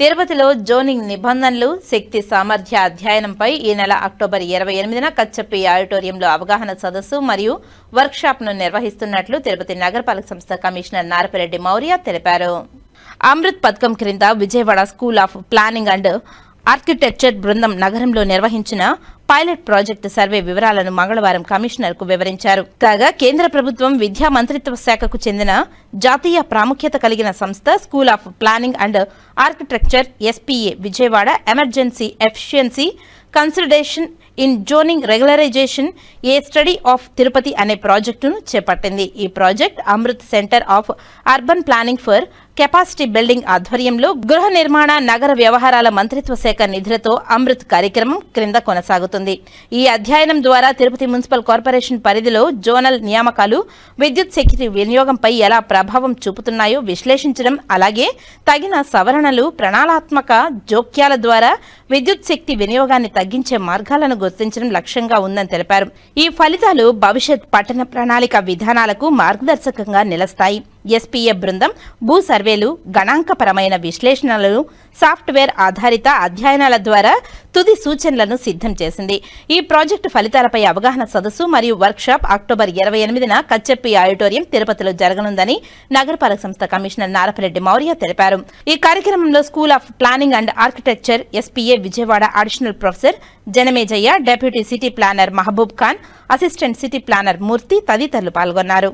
తిరుపతిలో జోనింగ్ నిబంధనలు శక్తి సామర్థ్య అధ్యయనంపై ఈ నెల అక్టోబర్ ఇరవై ఎనిమిదిన కచ్చప్పి ఆడిటోరియంలో అవగాహన సదస్సు మరియు వర్క్షాప్ను నిర్వహిస్తున్నట్లు తిరుపతి నగరపాలక సంస్థ కమిషనర్ నారపిరెడ్డి మౌర్య తెలిపారు. అమృత్ పథకం క్రింద Vijayawada school of planning and architecture బృందం నగరంలో నిర్వహించిన పైలట్ ప్రాజెక్టు సర్వే వివరాలను మంగళవారం కమిషనర్కు వివరించారు. కాగా కేంద్ర ప్రభుత్వం విద్యా మంత్రిత్వ శాఖకు చెందిన జాతీయ ప్రాముఖ్యత కలిగిన సంస్థ school of planning and architecture SPA Vijayawada emergency efficiency consideration in zoning regularisation a study of Tirupati అనే ప్రాజెక్టును చేపట్టింది. ఈ project Amrut centre of urban planning for capacity building ఆధ్వర్యంలో గృహ నిర్మాణ నగర వ్యవహారాల మంత్రిత్వ శాఖ నిధులతో అమృత్ కార్యక్రమం క్రింద కొనసాగుతుంది. ఈ అధ్యయనం ద్వారా తిరుపతి మున్సిపల్ కార్పొరేషన్ పరిధిలో జోనల్ నియామకాలు విద్యుత్ శక్తి వినియోగంపై ఎలా ప్రభావం చూపుతున్నాయో విశ్లేషించడం అలాగే తగిన సవరణలు ప్రణాళాత్మక జోక్యాల ద్వారా విద్యుత్ శక్తి వినియోగాన్ని తగ్గించే మార్గాలను గుర్తించడం లక్ష్యంగా ఉందని తెలిపారు. ఈ ఫలితాలు భవిష్యత్ పట్టణ ప్రణాళిక విధానాలకు మార్గదర్శకంగా నిలుస్తాయి. ఎస్పీఏ బృందం భూ సర్వేలు గణాంకపరమైన విశ్లేషణలను సాఫ్ట్వేర్ ఆధారిత అధ్యయనాల ద్వారా తుది సూచనలను సిద్ధం చేసింది. ఈ ప్రాజెక్టు ఫలితాలపై అవగాహన సదస్సు మరియు వర్క్షాప్ అక్టోబర్ ఇరవై ఎనిమిదిన కచ్చెప్పి ఆడిటోరియం తిరుపతిలో జరగనుందని నగరపాలక సంస్థ కమిషనర్ నారపరెడ్డి మౌర్య తెలిపారు. ఈ కార్యక్రమంలో school of planning and architecture SPA Vijayawada additional professor Janamejaya deputy city planner Mehboob Khan assistant city planner Murthy తదితరులు పాల్గొన్నారు.